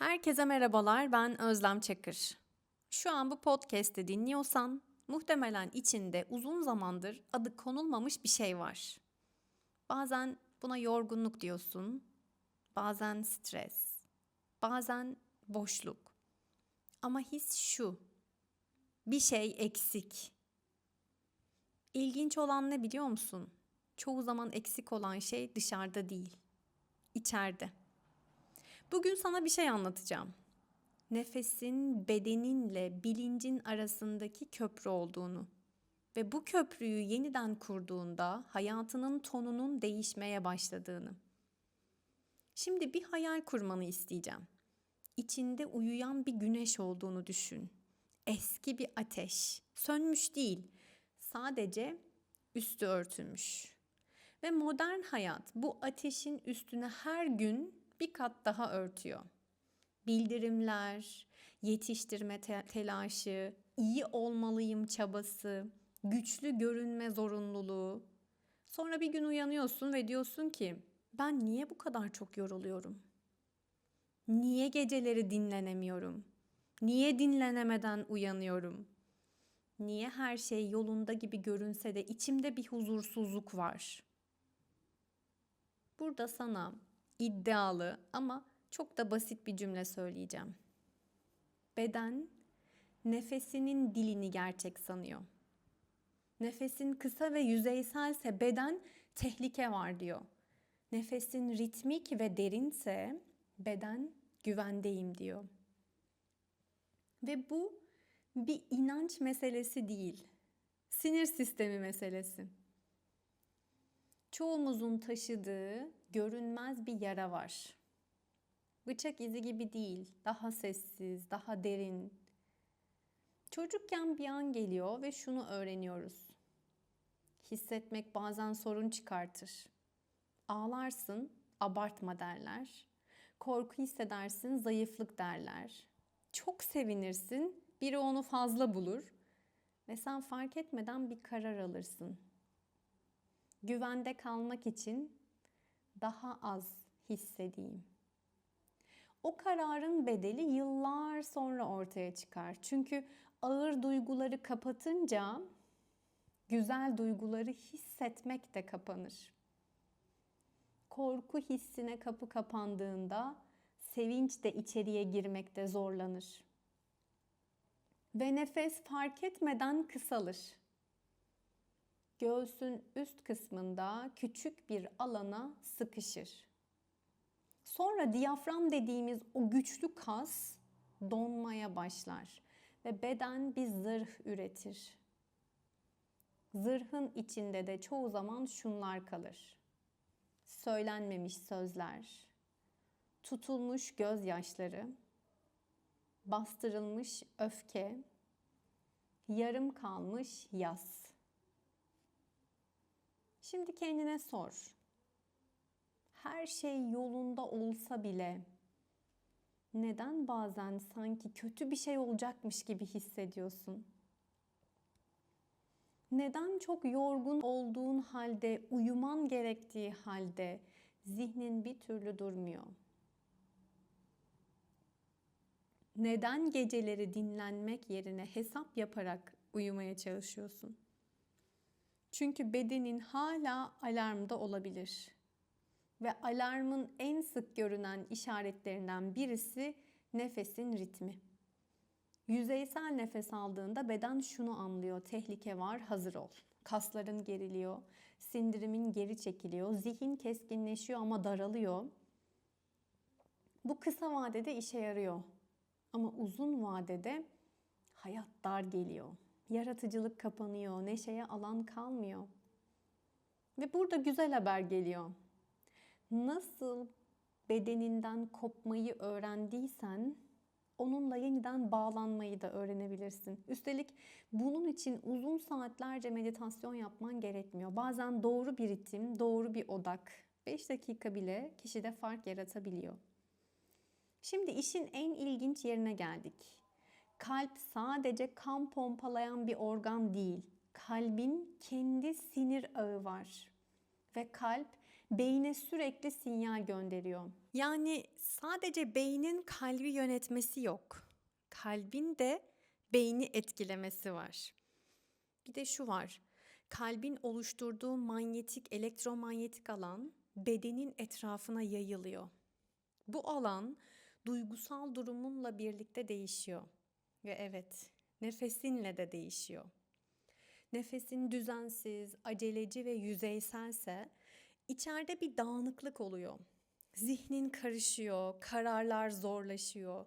Herkese merhabalar, ben Özlem Çakır. Şu an bu podcast'i dinliyorsan muhtemelen içinde uzun zamandır adı konulmamış bir şey var. Bazen buna yorgunluk diyorsun, bazen stres, bazen boşluk. Ama his şu, bir şey eksik. İlginç olan ne biliyor musun? Çoğu zaman eksik olan şey dışarıda değil, içeride. Bugün sana bir şey anlatacağım. Nefesin bedeninle bilincin arasındaki köprü olduğunu ve bu köprüyü yeniden kurduğunda hayatının tonunun değişmeye başladığını. Şimdi bir hayal kurmanı isteyeceğim. İçinde uyuyan bir güneş olduğunu düşün. Eski bir ateş. Sönmüş değil. Sadece üstü örtülmüş. Ve modern hayat bu ateşin üstüne her gün bir kat daha örtüyor. Bildirimler, yetiştirme te- telaşı, iyi olmalıyım çabası, güçlü görünme zorunluluğu. Sonra bir gün uyanıyorsun ve diyorsun ki ben niye bu kadar çok yoruluyorum? Niye geceleri dinlenemiyorum? Niye dinlenemeden uyanıyorum? Niye her şey yolunda gibi görünse de içimde bir huzursuzluk var? Burada sana iddialı ama çok da basit bir cümle söyleyeceğim. Beden nefesinin dilini gerçek sanıyor. Nefesin kısa ve yüzeyselse beden tehlike var diyor. Nefesin ritmik ve derinse beden güvendeyim diyor. Ve bu bir inanç meselesi değil. Sinir sistemi meselesi. Çoğumuzun taşıdığı görünmez bir yara var. Bıçak izi gibi değil, daha sessiz, daha derin. Çocukken bir an geliyor ve şunu öğreniyoruz. Hissetmek bazen sorun çıkartır. Ağlarsın, abartma derler. Korku hissedersin, zayıflık derler. Çok sevinirsin, biri onu fazla bulur ve sen fark etmeden bir karar alırsın. Güvende kalmak için daha az hissedeyim. O kararın bedeli yıllar sonra ortaya çıkar. Çünkü ağır duyguları kapatınca güzel duyguları hissetmek de kapanır. Korku hissine kapı kapandığında sevinç de içeriye girmekte zorlanır. Ve nefes fark etmeden kısalır. Göğsün üst kısmında küçük bir alana sıkışır. Sonra diyafram dediğimiz o güçlü kas donmaya başlar ve beden bir zırh üretir. Zırhın içinde de çoğu zaman şunlar kalır. Söylenmemiş sözler, tutulmuş gözyaşları, bastırılmış öfke, yarım kalmış yas. Şimdi kendine sor. Her şey yolunda olsa bile neden bazen sanki kötü bir şey olacakmış gibi hissediyorsun? Neden çok yorgun olduğun halde, uyuman gerektiği halde zihnin bir türlü durmuyor? Neden geceleri dinlenmek yerine hesap yaparak uyumaya çalışıyorsun? Çünkü bedenin hala alarmda olabilir. Ve alarmın en sık görünen işaretlerinden birisi nefesin ritmi. Yüzeysel nefes aldığında beden şunu anlıyor. Tehlike var, hazır ol. Kasların geriliyor, sindirimin geri çekiliyor, zihin keskinleşiyor ama daralıyor. Bu kısa vadede işe yarıyor. Ama uzun vadede hayat dar geliyor. Yaratıcılık kapanıyor, neşeye alan kalmıyor. Ve burada güzel haber geliyor. Nasıl bedeninden kopmayı öğrendiysen onunla yeniden bağlanmayı da öğrenebilirsin. Üstelik bunun için uzun saatlerce meditasyon yapman gerekmiyor. Bazen doğru bir ritim, doğru bir odak, 5 dakika bile kişide fark yaratabiliyor. Şimdi işin en ilginç yerine geldik. Kalp sadece kan pompalayan bir organ değil. Kalbin kendi sinir ağı var. Ve kalp beyne sürekli sinyal gönderiyor. Yani sadece beynin kalbi yönetmesi yok. Kalbin de beyni etkilemesi var. Bir de şu var. Kalbin oluşturduğu manyetik, elektromanyetik alan bedenin etrafına yayılıyor. Bu alan duygusal durumunla birlikte değişiyor. Ve evet, nefesinle de değişiyor. Nefesin düzensiz, aceleci ve yüzeyselse içeride bir dağınıklık oluyor. Zihnin karışıyor, kararlar zorlaşıyor.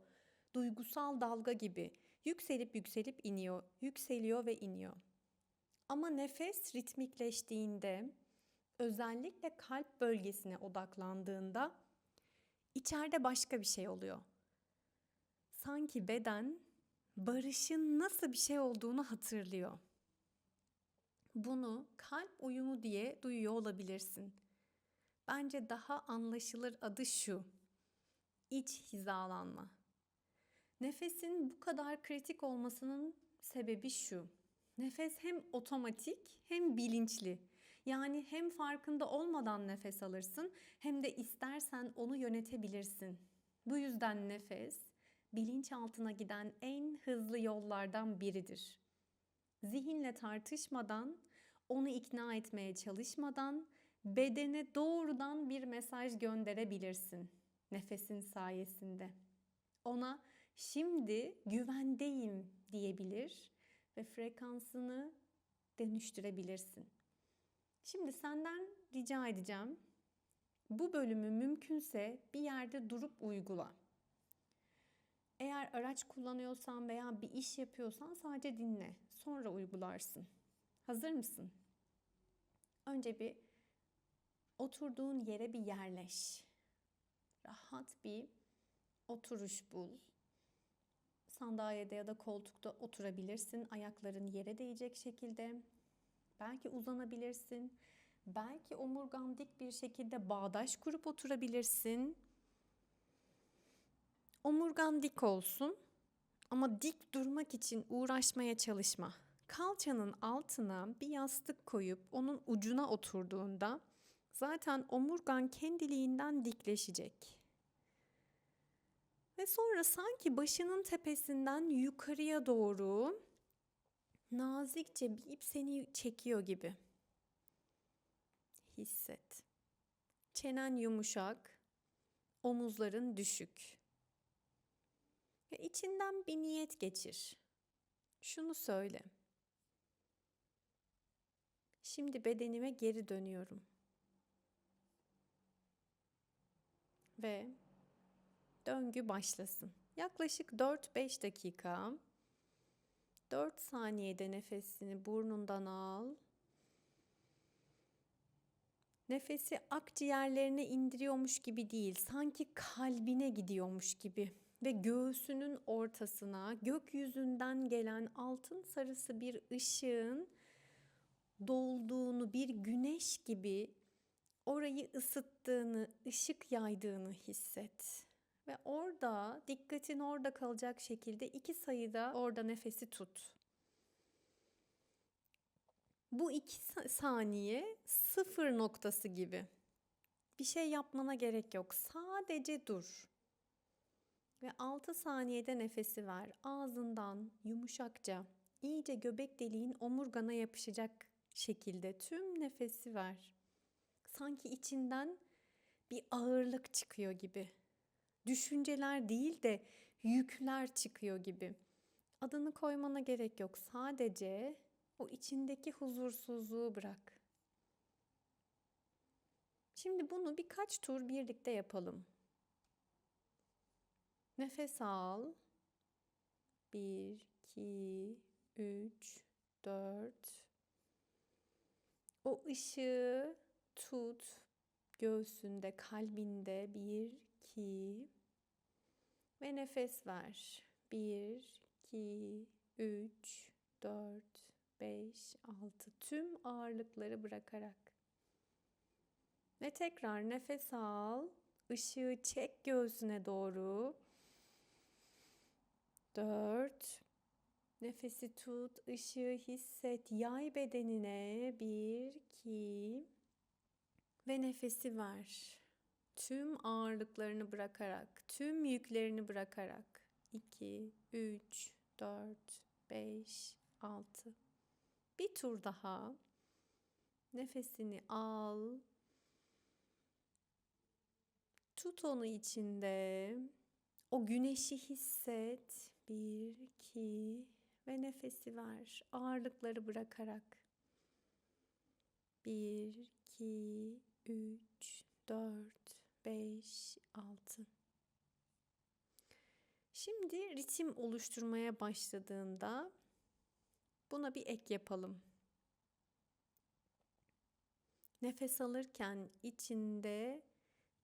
Duygusal dalga gibi yükselip yükselip iniyor, yükseliyor ve iniyor. Ama nefes ritmikleştiğinde, özellikle kalp bölgesine odaklandığında içeride başka bir şey oluyor. Sanki beden barışın nasıl bir şey olduğunu hatırlıyor. Bunu kalp uyumu diye duyuyor olabilirsin. Bence daha anlaşılır adı şu. İç hizalanma. Nefesin bu kadar kritik olmasının sebebi şu. Nefes hem otomatik hem bilinçli. Yani hem farkında olmadan nefes alırsın hem de istersen onu yönetebilirsin. Bu yüzden nefes bilinçaltına giden en hızlı yollardan biridir. Zihinle tartışmadan, onu ikna etmeye çalışmadan bedene doğrudan bir mesaj gönderebilirsin nefesin sayesinde. Ona şimdi güvendeyim diyebilir ve frekansını dönüştürebilirsin. Şimdi senden rica edeceğim. Bu bölümü mümkünse bir yerde durup uygula. Eğer araç kullanıyorsan veya bir iş yapıyorsan sadece dinle. Sonra uygularsın. Hazır mısın? Önce bir oturduğun yere bir yerleş. Rahat bir oturuş bul. Sandalyede ya da koltukta oturabilirsin. Ayakların yere değecek şekilde. Belki uzanabilirsin. Belki omurgan dik bir şekilde bağdaş kurup oturabilirsin. Omurgan dik olsun ama dik durmak için uğraşmaya çalışma. Kalçanın altına bir yastık koyup onun ucuna oturduğunda zaten omurgan kendiliğinden dikleşecek. Ve sonra sanki başının tepesinden yukarıya doğru nazikçe bir ip seni çekiyor gibi. Hisset. Çenen yumuşak, omuzların düşük. Ve içinden bir niyet geçir. Şunu söyle. Şimdi bedenime geri dönüyorum. Ve döngü başlasın. Yaklaşık 4-5 dakika 4 saniyede nefesini burnundan al. Nefesi akciğerlerine indiriyormuş gibi değil, sanki kalbine gidiyormuş gibi ve göğsünün ortasına gökyüzünden gelen altın sarısı bir ışığın dolduğunu, bir güneş gibi orayı ısıttığını, ışık yaydığını hisset. Ve orada dikkatin orada kalacak şekilde iki sayıda orada nefesi tut. Bu iki saniye sıfır noktası gibi. Bir şey yapmana gerek yok. Sadece dur. Ve 6 saniyede nefesi ver. Ağzından yumuşakça, iyice göbek deliğin omurgana yapışacak şekilde tüm nefesi ver. Sanki içinden bir ağırlık çıkıyor gibi. Düşünceler değil de yükler çıkıyor gibi. Adını koymana gerek yok. Sadece o içindeki huzursuzluğu bırak. Şimdi bunu birkaç tur birlikte yapalım. Nefes al. 1, 2, 3, 4. O ışığı tut göğsünde, kalbinde. 1, 2 ve nefes ver. 1, 2, 3, 4, 5, 6 tüm ağırlıkları bırakarak. Ve tekrar nefes al. Işığı çek göğsüne doğru. 4 Nefesi tut, ışığı hisset, yay bedenine. 1 2 ve nefesi ver. Tüm ağırlıklarını bırakarak, tüm yüklerini bırakarak. 2, 3, 4, 5, 6. Bir tur daha. Nefesini al. Tut onu içinde. O güneşi hisset. Bir, iki ve nefesi ver. Ağırlıkları bırakarak. Bir, iki, üç, dört, beş, altı. Şimdi ritim oluşturmaya başladığında buna bir ek yapalım. Nefes alırken içinde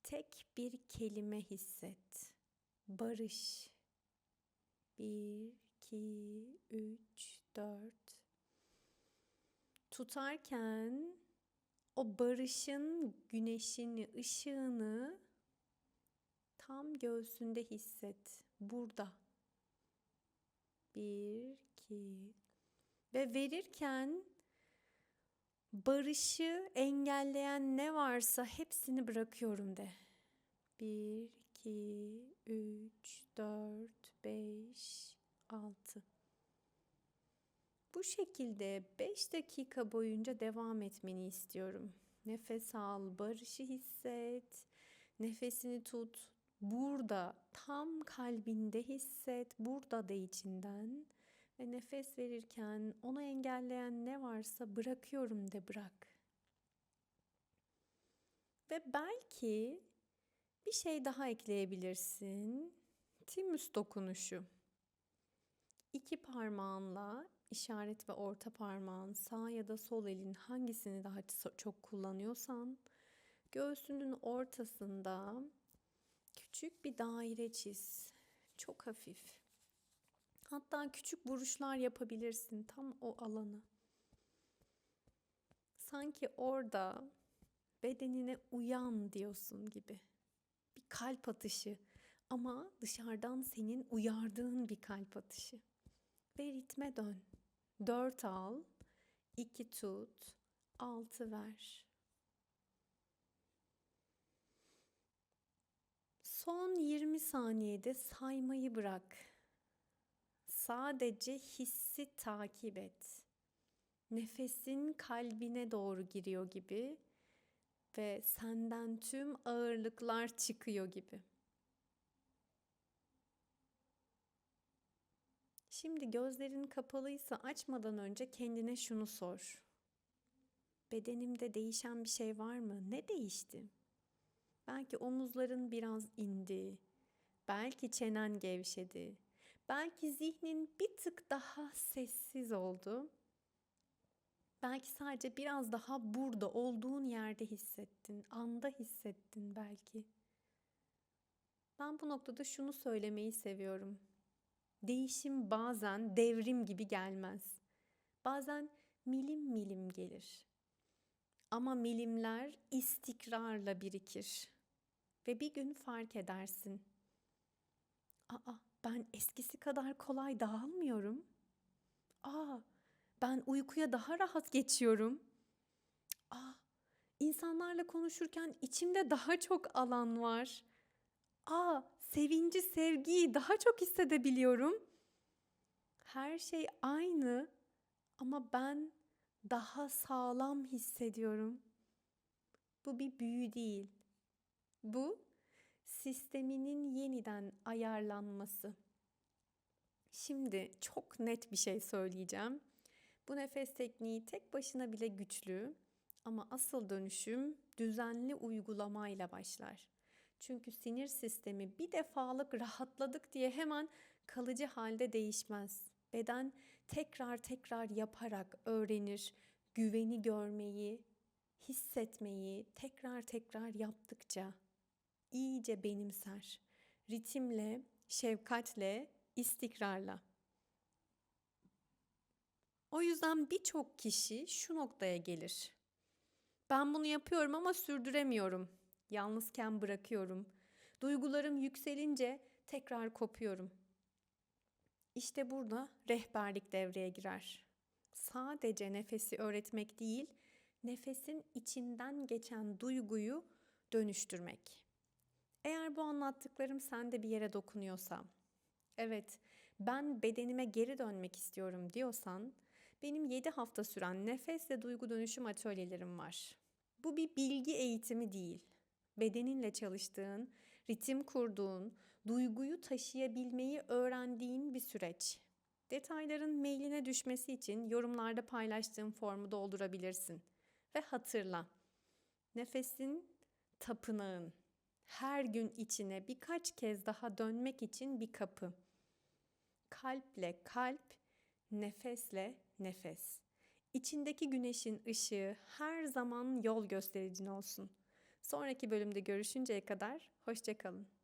tek bir kelime hisset. Barış. Bir, iki, üç, dört. Tutarken o barışın güneşini, ışığını tam göğsünde hisset. Burada. Bir, iki. Ve verirken barışı engelleyen ne varsa hepsini bırakıyorum de. Bir, iki, üç, dört, beş, altı. Bu şekilde 5 dakika boyunca devam etmeni istiyorum. Nefes al, barışı hisset. Nefesini tut. Burada tam kalbinde hisset. Burada da içinden. Ve nefes verirken onu engelleyen ne varsa bırakıyorum de bırak. Ve belki bir şey daha ekleyebilirsin. Timus dokunuşu. İki parmağınla işaret ve orta parmağın sağ ya da sol elin hangisini daha çok kullanıyorsan göğsünün ortasında küçük bir daire çiz. Çok hafif. Hatta küçük buruşlar yapabilirsin tam o alanı. Sanki orada bedenine uyan diyorsun gibi. Kalp atışı ama dışarıdan senin uyardığın bir kalp atışı. Ve ritme dön. Dört al, iki tut, altı ver. Son 20 saniyede saymayı bırak. Sadece hissi takip et. Nefesin kalbine doğru giriyor gibi ve senden tüm ağırlıklar çıkıyor gibi. Şimdi gözlerin kapalıysa açmadan önce kendine şunu sor. Bedenimde değişen bir şey var mı? Ne değişti? Belki omuzların biraz indi. Belki çenen gevşedi. Belki zihnin bir tık daha sessiz oldu. Belki sadece biraz daha burada olduğun yerde hissettin, anda hissettin belki. Ben bu noktada şunu söylemeyi seviyorum. Değişim bazen devrim gibi gelmez. Bazen milim milim gelir. Ama milimler istikrarla birikir. Ve bir gün fark edersin. Aa, ben eskisi kadar kolay dağılmıyorum. Aa, ben uykuya daha rahat geçiyorum. Aa, insanlarla konuşurken içimde daha çok alan var. Aa, sevinci, sevgiyi daha çok hissedebiliyorum. Her şey aynı ama ben daha sağlam hissediyorum. Bu bir büyü değil. Bu sisteminin yeniden ayarlanması. Şimdi çok net bir şey söyleyeceğim. Bu nefes tekniği tek başına bile güçlü ama asıl dönüşüm düzenli uygulamayla başlar. Çünkü sinir sistemi bir defalık rahatladık diye hemen kalıcı halde değişmez. Beden tekrar tekrar yaparak öğrenir, güveni görmeyi, hissetmeyi tekrar tekrar yaptıkça iyice benimser. Ritimle, şefkatle, istikrarla. O yüzden birçok kişi şu noktaya gelir. Ben bunu yapıyorum ama sürdüremiyorum Yalnızken bırakıyorum. Duygularım yükselince tekrar kopuyorum. İşte burada rehberlik devreye girer. Sadece nefesi öğretmek değil, nefesin içinden geçen duyguyu dönüştürmek. Eğer bu anlattıklarım sende bir yere dokunuyorsa, evet ben bedenime geri dönmek istiyorum diyorsan, benim 7 hafta süren nefes ve duygu dönüşüm atölyelerim var. Bu bir bilgi eğitimi değil. Bedeninle çalıştığın, ritim kurduğun, duyguyu taşıyabilmeyi öğrendiğin bir süreç. Detayların mailine düşmesi için yorumlarda paylaştığım formu doldurabilirsin. Ve hatırla, nefesin tapınağın her gün içine birkaç kez daha dönmek için bir kapı. Kalple kalp, nefesle nefes. İçindeki güneşin ışığı her zaman yol göstericin olsun. Sonraki bölümde görüşünceye kadar hoşçakalın.